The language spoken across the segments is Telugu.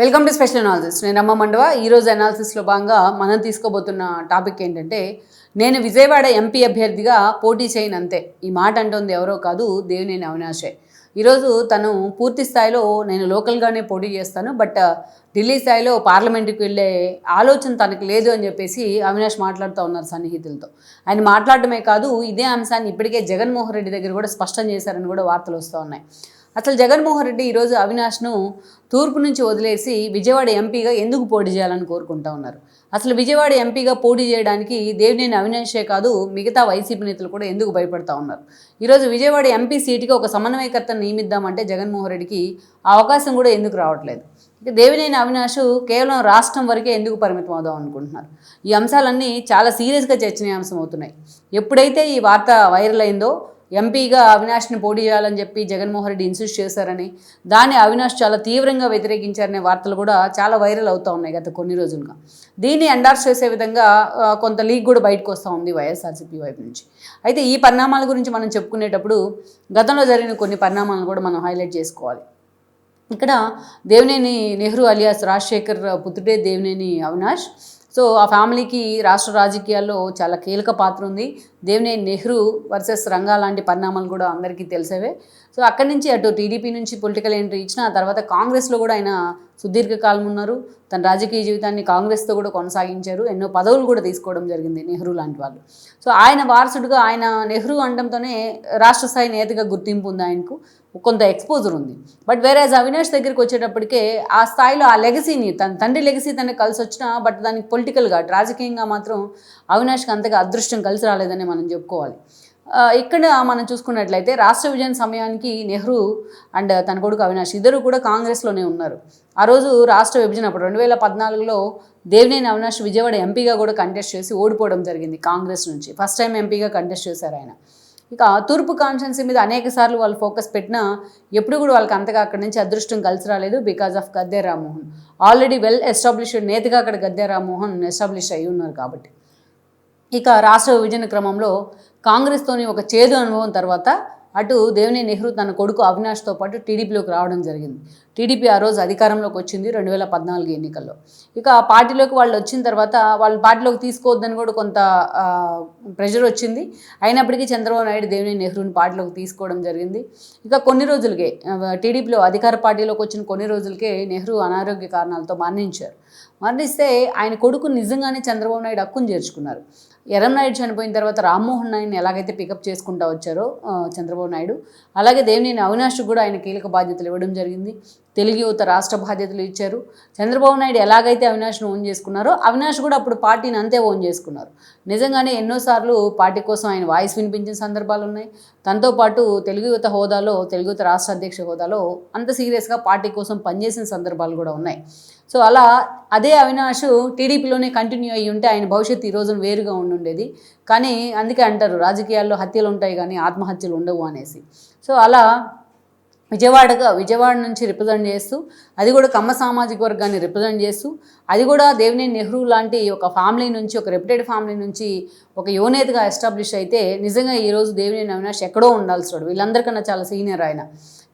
వెల్కమ్ టు స్పెషల్ అనాలిసిస్ నేను అమ్మ మండవ. ఈరోజు అనాలిసిస్లో భాగంగా మనం తీసుకోబోతున్న టాపిక్ ఏంటంటే నేను విజయవాడ ఎంపీ అభ్యర్థిగా పోటీ చేయను అంతే ఈ మాట అంటుంది ఎవరో కాదు దేవినేని అవినాషే. ఈరోజు తను పూర్తి స్థాయిలో నేను లోకల్గానే పోటీ చేస్తాను బట్ uh, ఢిల్లీ స్థాయిలో పార్లమెంటుకి వెళ్ళే ఆలోచన తనకు లేదు అని చెప్పేసి అవినాష్ మాట్లాడుతూ ఉన్నారు సన్నిహితులతో. ఆయన మాట్లాడటమే కాదు ఇదే అంశాన్ని ఇప్పటికే జగన్మోహన్ రెడ్డి దగ్గర కూడా స్పష్టం చేశారని కూడా వార్తలు వస్తూ ఉన్నాయి. అసలు జగన్మోహన్ రెడ్డి ఈరోజు అవినాష్ను తూర్పు నుంచి వదిలేసి విజయవాడ ఎంపీగా ఎందుకు పోటీ చేయాలని కోరుకుంటా ఉన్నారు? అసలు విజయవాడ ఎంపీగా పోటీ చేయడానికి దేవినేని అవినాషే కాదు మిగతా వైసీపీ నేతలు కూడా ఎందుకు భయపడతా ఉన్నారు? ఈరోజు విజయవాడ ఎంపీ సీటుకి ఒక సమన్వయకర్తను నియమిద్దామంటే జగన్మోహన్ రెడ్డికి ఆ అవకాశం కూడా ఎందుకు రావట్లేదు? ఇక దేవినేని అవినాష్ కేవలం రాష్ట్రం వరకే ఎందుకు పరిమితం అవుదాం అనుకుంటున్నారు? ఈ అంశాలన్నీ చాలా సీరియస్గా చర్చనీయాంశం అవుతున్నాయి. ఎప్పుడైతే ఈ వార్త వైరల్ అయిందో ఎంపీగా అవినాష్ని పోటీ చేయాలని చెప్పి జగన్మోహన్ రెడ్డి ఇన్సూట్ చేశారని దాన్ని అవినాష్ చాలా తీవ్రంగా వ్యతిరేకించారనే వార్తలు కూడా చాలా వైరల్ అవుతూ ఉన్నాయి గత కొన్ని రోజులుగా. దీన్ని ఎండార్స్ చేసే విధంగా కొంత లీక్ కూడా బయటకు వస్తూ ఉంది వైఎస్ఆర్సీపీ వైపు నుంచి. అయితే ఈ పరిణామాల గురించి మనం చెప్పుకునేటప్పుడు గతంలో జరిగిన కొన్ని పరిణామాలను కూడా మనం హైలైట్ చేసుకోవాలి. ఇక్కడ దేవినేని నెహ్రూ అలియాస్ రాజశేఖర్ పుత్రుడే దేవినేని అవినాష్ సో ఆ ఫ్యామిలీకి రాష్ట్ర రాజకీయాల్లో చాలా కీలక పాత్ర ఉంది. దేవినేని నెహ్రూ వర్సెస్ రంగా లాంటి పరిణామాలు కూడా అందరికీ తెలిసేవే. సో అక్కడి నుంచి అటు టీడీపీ నుంచి పొలిటికల్ ఎంట్రీ ఇచ్చిన ఆ తర్వాత కాంగ్రెస్లో కూడా ఆయన సుదీర్ఘకాలం ఉన్నారు. తన రాజకీయ జీవితాన్ని కాంగ్రెస్తో కూడా కొనసాగించారు. ఎన్నో పదవులు కూడా తీసుకోవడం జరిగింది నెహ్రూ లాంటి వాళ్ళు. సో ఆయన వారసుడుగా ఆయన నెహ్రూ అనడంతోనే రాష్ట్ర స్థాయి నేతగా గుర్తింపు ఉంది ఆయనకు. కొంత ఎక్స్పోజర్ ఉంది. బట్ వేరే అవినాష్ దగ్గరికి వచ్చేటప్పటికే ఆ స్థాయిలో ఆ లెగసీని తన తండ్రి లెగసీ తనకి కలిసి వచ్చినా బట్ దానికి పొలిటికల్గా రాజకీయంగా మాత్రం అవినాష్కి అంతగా అదృష్టం కలిసి రాలేదని మనం చెప్పుకోవాలి. ఇక్కడ మనం చూసుకున్నట్లయితే రాష్ట్ర విభజన సమయానికి నెహ్రూ అండ్ తన కొడుకు అవినాష్ ఇద్దరు కూడా కాంగ్రెస్లోనే ఉన్నారు. ఆ రోజు రాష్ట్ర విభజన అప్పుడు రెండు వేల పద్నాలుగులో దేవినేని అవినాష్ విజయవాడ ఎంపీగా కూడా కంటెస్ట్ చేసి ఓడిపోవడం జరిగింది కాంగ్రెస్ నుంచి. ఫస్ట్ టైం ఎంపీగా కంటెస్ట్ చేశారు ఆయన. ఇక తూర్పు కాన్స్టిట్యున్సీ మీద అనేక సార్లు వాళ్ళు ఫోకస్ పెట్టినా ఎప్పుడు కూడా వాళ్ళకి అంతగా అక్కడి నుంచి అదృష్టం కలిసి రాలేదు because of Gadde Rammohan. Already well established నేతగా అక్కడ గద్దె రామ్మోహన్ ఎస్టాబ్లిష్ అయి ఉన్నారు కాబట్టి. ఇక రాష్ట్ర విభజన క్రమంలో కాంగ్రెస్తోని ఒక చేదు అనుభవం తర్వాత అటు దేవినేని నెహ్రూ తన కొడుకు అవినాష్తో పాటు టీడీపీలోకి రావడం జరిగింది. టీడీపీ ఆ రోజు అధికారంలోకి వచ్చింది రెండు వేల పద్నాలుగు ఎన్నికల్లో. ఇక ఆ పార్టీలోకి వాళ్ళు వచ్చిన తర్వాత వాళ్ళు పార్టీలోకి తీసుకోవద్దని కూడా కొంత ప్రెషర్ వచ్చింది. అయినప్పటికీ చంద్రబాబు నాయుడు దేవినేని నెహ్రూని పార్టీలోకి తీసుకోవడం జరిగింది. ఇక కొన్ని రోజులకే టీడీపీలో అధికార పార్టీలోకి వచ్చిన కొన్ని రోజులకే నెహ్రూ అనారోగ్య కారణాలతో మరణించారు. మరణిస్తే ఆయన కొడుకు నిజంగానే చంద్రబాబు నాయుడు హక్కును చేర్చుకున్నారు. ఎర్రంనాయుడు చనిపోయిన తర్వాత రామ్మోహన్ నాయుడిని ఎలాగైతే పికప్ చేసుకుంటా వచ్చారో చంద్రబాబు నాయుడు. అలాగే దేవినేని అవినాష్కి కూడా ఆయన కీలక బాధ్యతలు ఇవ్వడం జరిగింది. తెలుగు యువత రాష్ట్ర బాధ్యతలు ఇచ్చారు. చంద్రబాబు నాయుడు ఎలాగైతే అవినాష్ను ఓన్ చేసుకున్నారో అవినాష్ కూడా అప్పుడు పార్టీని అంతే ఓన్ చేసుకున్నారు. నిజంగానే ఎన్నోసార్లు పార్టీ కోసం ఆయన వాయిస్ వినిపించిన సందర్భాలు ఉన్నాయి. తనతో పాటు తెలుగు యువత హోదాలో తెలుగు యువత రాష్ట్ర అధ్యక్ష హోదాలో అంత సీరియస్గా పార్టీ కోసం పనిచేసిన సందర్భాలు కూడా ఉన్నాయి. సో అలా అదే అవినాష్ టీడీపీలోనే కంటిన్యూ అయ్యి ఉంటే ఆయన భవిష్యత్తు ఈ రోజున వేరుగా ఉండుండేది. కానీ అందుకే అంటారు రాజకీయాల్లో హత్యలు ఉంటాయి కానీ ఆత్మహత్యలు ఉండవు అనేసి. సో అలా విజయవాడగా విజయవాడ నుంచి రిప్రజెంట్ చేస్తూ అది కూడా కమ్మ సామాజిక వర్గాన్ని రిప్రజెంట్ చేస్తూ అది కూడా దేవినేని నెహ్రూ లాంటి ఒక ఫ్యామిలీ నుంచి ఒక రెప్యుటెడ్ ఫ్యామిలీ నుంచి ఒక యువనేతగా ఎస్టాబ్లిష్ అయితే నిజంగా ఈరోజు దేవినేని అవినాష్ ఎక్కడో ఉండాల్సి వాడు వీళ్ళందరికన్నా చాలా సీనియర్ ఆయన.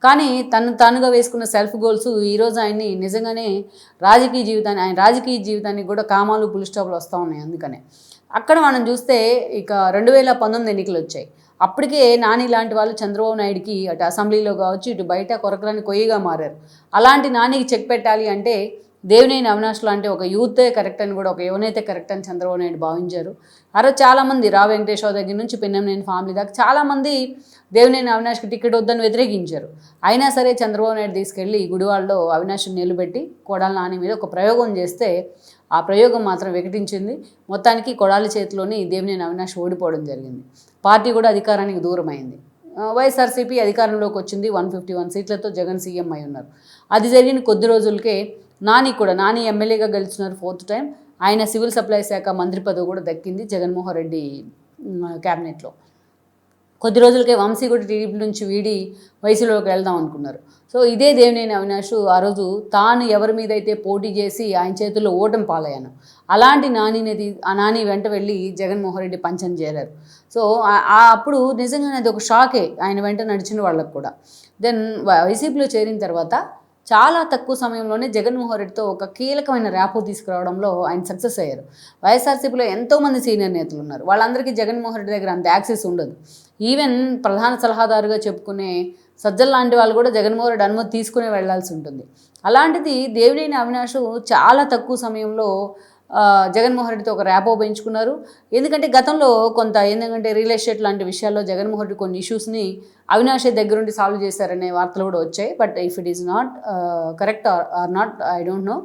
కానీ తను తానుగా వేసుకున్న సెల్ఫ్ గోల్స్ ఈరోజు ఆయన్ని నిజంగానే రాజకీయ జీవితాన్ని ఆయన రాజకీయ జీవితానికి కూడా కామాలు పులి స్టాప్లు వస్తూ ఉన్నాయి అందుకనే. అక్కడ మనం చూస్తే ఇక రెండు వేల పంతొమ్మిది ఎన్నికలు వచ్చాయి. అప్పటికే నాని లాంటి వాళ్ళు చంద్రబాబు నాయుడుకి అటు అసెంబ్లీలో కావచ్చు ఇటు బయట కొరకరాని కొయ్యగా మారారు. అలాంటి నానికి చెక్ పెట్టాలి అంటే దేవినేని అవినాష్ లాంటి ఒక యూతే కరెక్ట్ అని కూడా ఒక యువనైతే కరెక్ట్ అని చంద్రబాబు నాయుడు భావించారు. ఆ రోజు చాలామంది రా వెంకటేశ్వర దగ్గర నుంచి పిన్నంనేని ఫ్యామిలీ దాకా చాలామంది దేవినేని అవినాష్కి టికెట్ వద్దని వ్యతిరేకించారు. అయినా సరే చంద్రబాబు నాయుడు తీసుకెళ్ళి గుడివాడలో అవినాష్ని నిలబెట్టి కొడాల నాని మీద ఒక ప్రయోగం చేస్తే ఆ ప్రయోగం మాత్రం వికటించింది. మొత్తానికి కొడాలి చేతిలోని దేవినేని అవినాష్ ఓడిపోవడం జరిగింది. పార్టీ కూడా అధికారానికి దూరమైంది. వైఎస్ఆర్సీపీ అధికారంలోకి వచ్చింది. వన్ ఫిఫ్టీ వన్ సీట్లతో జగన్ సీఎం అయి ఉన్నారు. అది జరిగిన కొద్ది రోజులకే నాని కూడా నాని ఎమ్మెల్యేగా గెలిచినారు ఫోర్త్ టైం ఆయన సివిల్ సప్లై శాఖ మంత్రి పదవి కూడా దక్కింది జగన్మోహన్ రెడ్డి క్యాబినెట్లో. కొద్ది రోజులకే వంశీ కూడా టీడీపీ నుంచి వీడి వయసులోకి వెళ్దాం అనుకున్నారు. సో ఇదే దేవినేని అవినాష్ ఆ రోజు తాను ఎవరి మీద అయితే పోటీ చేసి ఆయన చేతుల్లో ఓటం పాలయ్యాను అలాంటి నానినేది ఆ నాని వెంట వెళ్ళి జగన్మోహన్ రెడ్డి పంచం చేరారు. సో అప్పుడు నిజంగానే అది ఒక షాకే ఆయన వెంట నడిచిన వాళ్ళకు కూడా. దెన్ వైసీపీలో చేరిన తర్వాత చాలా తక్కువ సమయంలోనే జగన్మోహన్ రెడ్డితో ఒక కీలకమైన ర్యాపో తీసుకురావడంలో ఆయన సక్సెస్ అయ్యారు. వైఎస్ఆర్సీపీలో ఎంతోమంది సీనియర్ నేతలు ఉన్నారు. వాళ్ళందరికీ జగన్మోహన్ రెడ్డి దగ్గర అంత యాక్సెస్ ఉండదు. ఈవెన్ ప్రధాన సలహాదారుగా చెప్పుకునే సజ్జల్ లాంటి వాళ్ళు కూడా జగన్మోహన్ రెడ్డి అనుమతి తీసుకునే వెళ్ళాల్సి ఉంటుంది. అలాంటిది దేవినేని అవినాష్ చాలా తక్కువ సమయంలో జగన్మోహన్ రెడ్డితో ఒక ర్యాపో పెంచుకున్నారు. ఎందుకంటే గతంలో కొంత ఏంటంటే రియల్ ఎస్టేట్ లాంటి విషయాల్లో జగన్మోహన్ రెడ్డి కొన్ని ఇష్యూస్ని అవినాష్ దగ్గరుండి సాల్వ్ చేశారనే వార్తలు కూడా వచ్చాయి. But if it is not correct or not I don't know.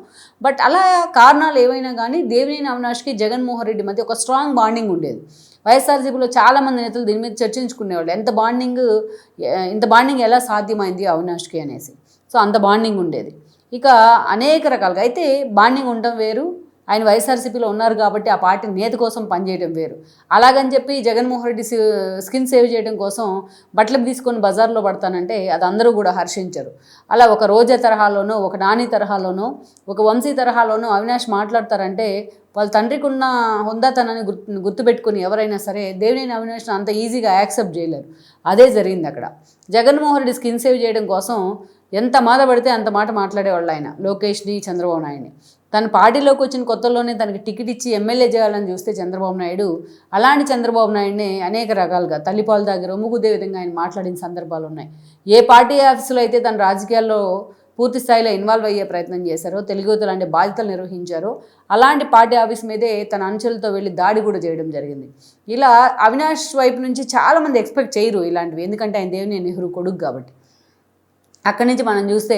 But అలా కారణాలు ఏవైనా కానీ దేవినేని అవినాష్కి జగన్మోహన్ రెడ్డి మధ్య ఒక స్ట్రాంగ్ బాండింగ్ ఉండేది. వైఎస్ఆర్సీపీలో చాలామంది నేతలు దీని మీద చర్చించుకునేవాళ్ళు. ఎంత బాండింగ్ ఇంత బాండింగ్ ఎలా సాధ్యమైంది అవినాష్కి అనేసి. సో అంత బాండింగ్ ఉండేది. ఇక అనేక రకాలుగా. అయితే బాండింగ్ ఉండటం వేరు ఆయన వైఎస్ఆర్సీపీలో ఉన్నారు కాబట్టి ఆ పార్టీ నేత కోసం పనిచేయడం వేరు. అలాగని చెప్పి జగన్మోహన్ రెడ్డి స్కిన్ సేవ్ చేయడం కోసం బట్టలు తీసుకొని బజార్లో పడతానంటే అది అందరూ కూడా హర్షించరు. అలా ఒక రోజా తరహాలోనో ఒక నాని తరహాలోనో ఒక వంశీ తరహాలోనో అవినాష్ మాట్లాడతారంటే వాళ్ళ తండ్రికి ఉన్న హుందాతనాన్ని గుర్తు గుర్తుపెట్టుకుని ఎవరైనా సరే దేవినేని అవినాష్ని అంత ఈజీగా యాక్సెప్ట్ చేయలేరు. అదే జరిగింది అక్కడ. జగన్మోహన్ రెడ్డి స్కిన్ సేవ్ చేయడం కోసం ఎంత మాట పడితే అంత మాట మాట్లాడేవాళ్ళు ఆయన లోకేష్ని చంద్రబాబు నాయుడిని. తన పార్టీలోకి వచ్చిన కొత్తలోనే తనకి టికెట్ ఇచ్చి ఎమ్మెల్యే చేయాలని చూస్తే చంద్రబాబు నాయుడు అలాంటి చంద్రబాబు నాయుడిని అనేక రకాలుగా తల్లిపాలు దగ్గర ఒమ్ముగుద్దే విధంగా ఆయన మాట్లాడిన సందర్భాలు ఉన్నాయి. ఏ పార్టీ ఆఫీసులో అయితే తన రాజకీయాల్లో పూర్తి స్థాయిలో ఇన్వాల్వ్ అయ్యే ప్రయత్నం చేశారో తెలుగుతో లాంటి బాధ్యతలు నిర్వహించారో అలాంటి పార్టీ ఆఫీస్ మీదే తన అంచెలతో వెళ్ళి దాడి కూడా చేయడం జరిగింది. ఇలా అవినాష్ వైపు నుంచి చాలామంది ఎక్స్పెక్ట్ చేయరు ఇలాంటివి ఎందుకంటే ఆయన దేవిని నెహ్రూ కొడుకు కాబట్టి. అక్కడి నుంచి మనం చూస్తే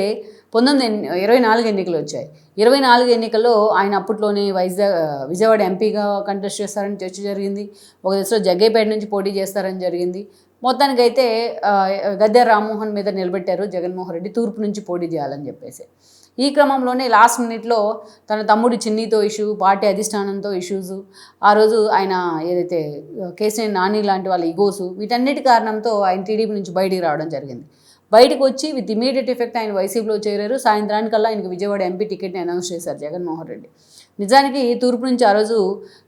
పంతొమ్మిది ఇరవై నాలుగు ఎన్నికలు వచ్చాయి. ఇరవై నాలుగు ఎన్నికల్లో ఆయన అప్పట్లోనే వైజాగ్ విజయవాడ ఎంపీగా కంటెస్ట్ చేస్తారని చర్చ జరిగింది. ఒక దశలో జగ్గైపేట నుంచి పోటీ చేస్తారని జరిగింది. మొత్తానికైతే ఆ, గద్దె రామ్మోహన్ మీద నిలబెట్టారు జగన్మోహన్ రెడ్డి తూర్పు నుంచి పోటీ చేయాలని చెప్పేసి. ఈ క్రమంలోనే లాస్ట్ మినిట్లో తన తమ్ముడు చిన్నీతో ఇష్యూ పార్టీ అధిష్టానంతో ఇష్యూస్ ఆ రోజు ఆయన ఏదైతే కేసీఆర్ నాని లాంటి వాళ్ళ ఇగోసు వీటన్నిటి కారణంతో ఆయన టీడీపీ నుంచి బయటికి రావడం జరిగింది. బయటకు వచ్చి విత్ ఇమీడియట్ ఎఫెక్ట్ ఆయన వైసీపీలో చేరారు. సాయంత్రానికల్లా ఆయనకు విజయవాడ ఎంపీ టికెట్ని అనౌన్స్ చేశారు జగన్మోహన్ రెడ్డి. నిజానికి తూర్పు నుంచి ఆ రోజు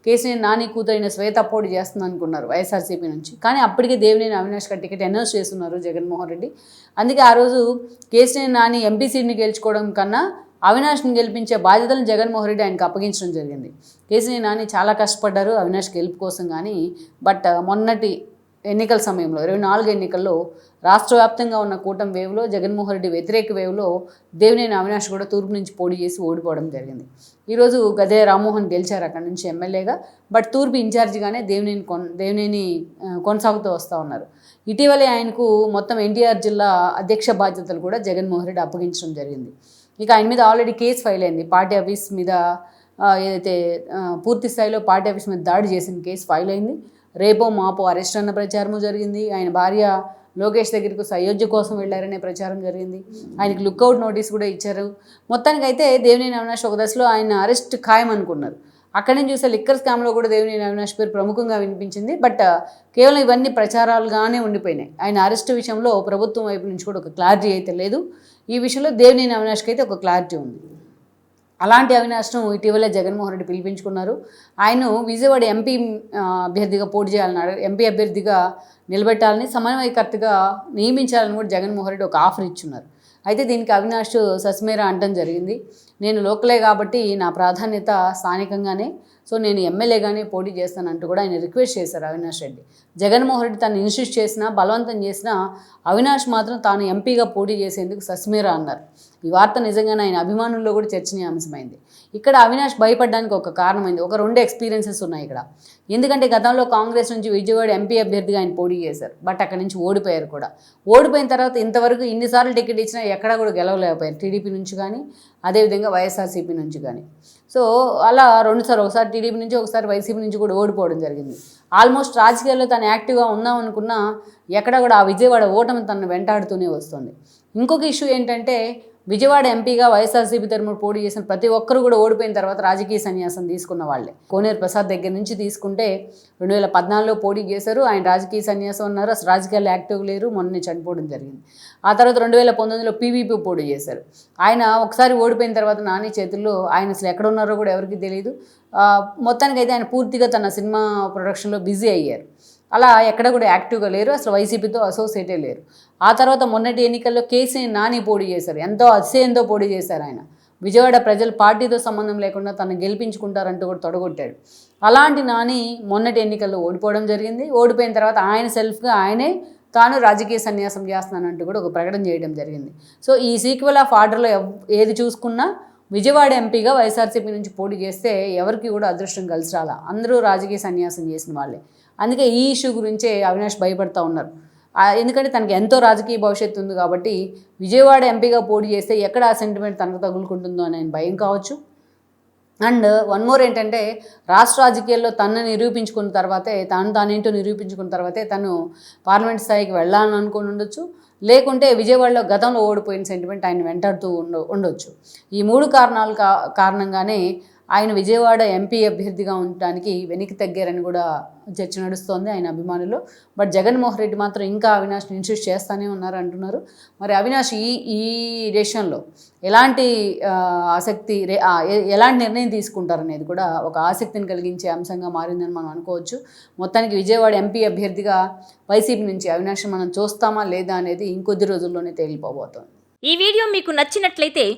కేసీఆర్ నాని కూతురైన శ్వేత పోటీ చేస్తుంది అనుకున్నారు వైఎస్ఆర్సీపీ నుంచి. కానీ అప్పటికే దేవినేని అవినాష్ గారి టికెట్ అనౌన్స్ చేస్తున్నారు జగన్మోహన్ రెడ్డి. అందుకే ఆ రోజు కేసీఆర్ నాని ఎంపీ సీట్ని గెలుచుకోవడం కన్నా అవినాష్ని గెలిపించే బాధ్యతలను జగన్మోహన్ రెడ్డి ఆయనకు అప్పగించడం జరిగింది. కేసీఆర్ నాని చాలా కష్టపడ్డారు అవినాష్ గెలుపు కోసం కానీ బట్ మొన్నటి ఎన్నికల సమయంలో ఇరవై నాలుగు ఎన్నికల్లో రాష్ట్ర వ్యాప్తంగా ఉన్న కూటమి వేవ్లో జగన్మోహన్ రెడ్డి వ్యతిరేక వేవ్లో దేవినేని అవినాష్ కూడా తూర్పు నుంచి పోటీ చేసి ఓడిపోవడం జరిగింది. ఈరోజు గదే రామ్మోహన్ గెలిచారు అక్కడ నుంచి ఎమ్మెల్యేగా బట్ తూర్పు ఇన్ఛార్జిగానే దేవినేని కొన్ దేవినేని కొనసాగుతూ వస్తూ ఉన్నారు. ఇటీవలే ఆయనకు మొత్తం ఎన్టీఆర్ జిల్లా అధ్యక్ష బాధ్యతలు కూడా జగన్మోహన్ రెడ్డి అప్పగించడం జరిగింది. ఇక ఆయన మీద ఆల్రెడీ కేసు ఫైల్ అయింది. పార్టీ ఆఫీస్ మీద ఏదైతే పూర్తి స్థాయిలో పార్టీ ఆఫీస్ మీద దాడి చేసిన కేసు ఫైల్ అయింది. రేపో మాపో అరెస్ట్ అన్న ప్రచారము జరిగింది. ఆయన భార్య లోకేష్ దగ్గరికి సయోధ్య కోసం వెళ్ళారనే ప్రచారం జరిగింది. ఆయనకి లుక్అవుట్ నోటీస్ కూడా ఇచ్చారు. మొత్తానికి అయితే దేవినేని అవినాష్ ఒక దశలో ఆయన అరెస్ట్ ఖాయం అనుకున్నారు. అక్కడి నుంచి చూస్తే లిక్కర్ స్కామ్లో కూడా దేవినేని అవినాష్ పేరు ప్రముఖంగా వినిపించింది. బట్ కేవలం ఇవన్నీ ప్రచారాలుగానే ఉండిపోయినాయి. ఆయన అరెస్ట్ విషయంలో ప్రభుత్వం వైపు నుంచి కూడా ఒక క్లారిటీ అయితే లేదు. ఈ విషయంలో దేవినేని అవినాష్కి అయితే ఒక క్లారిటీ ఉంది. అలాంటి అవినాష్ను ఇటీవలే జగన్మోహన్ రెడ్డి పిలిపించుకున్నారు. ఆయన విజయవాడ ఎంపీ అభ్యర్థిగా పోటీ చేయాలని ఎంపీ అభ్యర్థిగా నిలబెట్టాలని సమన్వయకర్తగా నియమించాలని కూడా జగన్మోహన్ రెడ్డి ఒక ఆఫర్ ఇచ్చున్నారు. అయితే దీనికి అవినాష్ సస్మేరా అంటం జరిగింది. నేను లోకలే కాబట్టి నా ప్రాధాన్యత స్థానికంగానే సో నేను ఎమ్మెల్యేగానే పోటీ చేస్తానంటూ కూడా ఆయన రిక్వెస్ట్ చేశారు అవినాష్ రెడ్డి. జగన్మోహన్ రెడ్డి తను ఇన్సిస్ట్ చేసినా బలవంతం చేసినా అవినాష్ మాత్రం తాను ఎంపీగా పోటీ చేసేందుకు సస్మేరా అన్నారు. ఈ వార్త నిజంగానే ఆయన అభిమానుల్లో కూడా చర్చనీయాంశమైంది. ఇక్కడ అవినాష్ భయపడడానికి ఒక కారణమైంది. ఒక రెండు ఎక్స్పీరియన్సెస్ ఉన్నాయి ఇక్కడ. ఎందుకంటే గతంలో కాంగ్రెస్ నుంచి విజయవాడ ఎంపీ అభ్యర్థిగా ఆయన పోటీ చేశారు. బట్ అక్కడి నుంచి ఓడిపోయారు కూడా. ఓడిపోయిన తర్వాత ఇంతవరకు ఇన్నిసార్లు టికెట్ ఇచ్చినా ఎక్కడా కూడా గెలవలేకపోయారు. టీడీపీ నుంచి కానీ అదేవిధంగా వైఎస్ఆర్సీపీ నుంచి కానీ. సో అలా రెండుసార్లు ఒకసారి టీడీపీ నుంచి ఒకసారి వైసీపీ నుంచి కూడా ఓడిపోవడం జరిగింది. ఆల్మోస్ట్ రాజకీయాల్లో తను యాక్టివ్గా ఉందాం అనుకున్నా ఎక్కడ కూడా ఆ విజయవాడ ఓటమి తనను వెంటాడుతూనే వస్తుంది. ఇంకొక ఇష్యూ ఏంటంటే విజయవాడ ఎంపీగా వైఎస్ఆర్సీపీ తరఫున పోటీ చేసిన ప్రతి ఒక్కరు కూడా ఓడిపోయిన తర్వాత రాజకీయ సన్యాసం తీసుకున్న వాళ్ళే. కోనేరు ప్రసాద్ దగ్గర నుంచి తీసుకుంటే రెండు వేల పద్నాలుగులో పోటీ చేశారు. ఆయన రాజకీయ సన్యాసం ఉన్నారు అసలు రాజకీయాలు యాక్టివ్ లేరు. మొన్నే చనిపోవడం జరిగింది. ఆ తర్వాత రెండు వేల పంతొమ్మిదిలో పీవీపీ పోటీ చేశారు. ఆయన ఒకసారి ఓడిపోయిన తర్వాత నాని చేతుల్లో ఆయన అసలు ఎక్కడ ఉన్నారో కూడా ఎవరికి తెలియదు మొత్తానికైతే ఆయన పూర్తిగా తన సినిమా ప్రొడక్షన్లో బిజీ అయ్యారు. అలా ఎక్కడ కూడా యాక్టివ్గా లేరు అసలు వైసీపీతో అసోసియేటే లేరు. ఆ తర్వాత మొన్నటి ఎన్నికల్లో కేసీని నాని పోటీ చేశారు. ఎంతో అతిశయంతో పోటీ చేశారు ఆయన. విజయవాడ ప్రజలు పార్టీతో సంబంధం లేకుండా తను గెలిపించుకుంటారంటూ కూడా తొడగొట్టాడు అలాంటి నాని మొన్నటి ఎన్నికల్లో ఓడిపోవడం జరిగింది. ఓడిపోయిన తర్వాత ఆయన సెల్ఫ్గా ఆయనే తాను రాజకీయ సన్యాసం చేస్తున్నానంటూ కూడా ఒక ప్రకటన చేయడం జరిగింది. సో ఈ సీక్వెల్ ఆఫ్ ఆర్డర్లో ఎవ్- ఏది చూసుకున్నా విజయవాడ ఎంపీగా వైఎస్ఆర్సీపీ నుంచి పోటీ చేస్తే ఎవరికి కూడా అదృష్టం కలిసి రాలా? అందరూ రాజకీయ సన్యాసం చేసిన వాళ్ళే. అందుకే ఈ ఇష్యూ గురించే అవినాష్ భయపడతా ఉన్నారు. ఎందుకంటే తనకి ఎంతో రాజకీయ భవిష్యత్తు ఉంది కాబట్టి విజయవాడ ఎంపీగా పోటీ చేస్తే ఎక్కడ ఆ సెంటిమెంట్ తనకు తగులుకుంటుందో అనే భయం కావచ్చు. అండ్ వన్ మోర్ ఏంటంటే రాష్ట్ర రాజకీయాల్లో తనని నిరూపించుకున్న తర్వాతే తాను తానేంటో నిరూపించుకున్న తర్వాతే తను పార్లమెంట్ స్థాయికి వెళ్ళాలని అనుకుని ఉండొచ్చు. లేకుంటే విజయవాడలో గతంలో ఓడిపోయిన సెంటిమెంట్ ఆయన వెంటాడుతూ ఉండ ఉండొచ్చు. ఈ మూడు కారణాలు కా కారణంగానే ఆయన విజయవాడ ఎంపీ అభ్యర్థిగా ఉండటానికి వెనక్కి తగ్గారని కూడా చర్చ నడుస్తోంది ఆయన అభిమానులు. బట్ జగన్మోహన్ రెడ్డి మాత్రం ఇంకా అవినాష్ని ఇన్సూస్ చేస్తూనే ఉన్నారు అంటున్నారు. మరి అవినాష్ ఈ ఈ రేషన్లో ఎలాంటి ఆసక్తి రే- ఎలాంటి నిర్ణయం తీసుకుంటారనేది కూడా ఒక ఆసక్తిని కలిగించే అంశంగా మారిందని మనం అనుకోవచ్చు. మొత్తానికి విజయవాడ ఎంపీ అభ్యర్థిగా వైసీపీ నుంచి అవినాష్ మనం చూస్తామా లేదా అనేది ఇంకొద్ది రోజుల్లోనే తేలిపోబోతోంది. ఈ వీడియో మీకు నచ్చినట్లయితే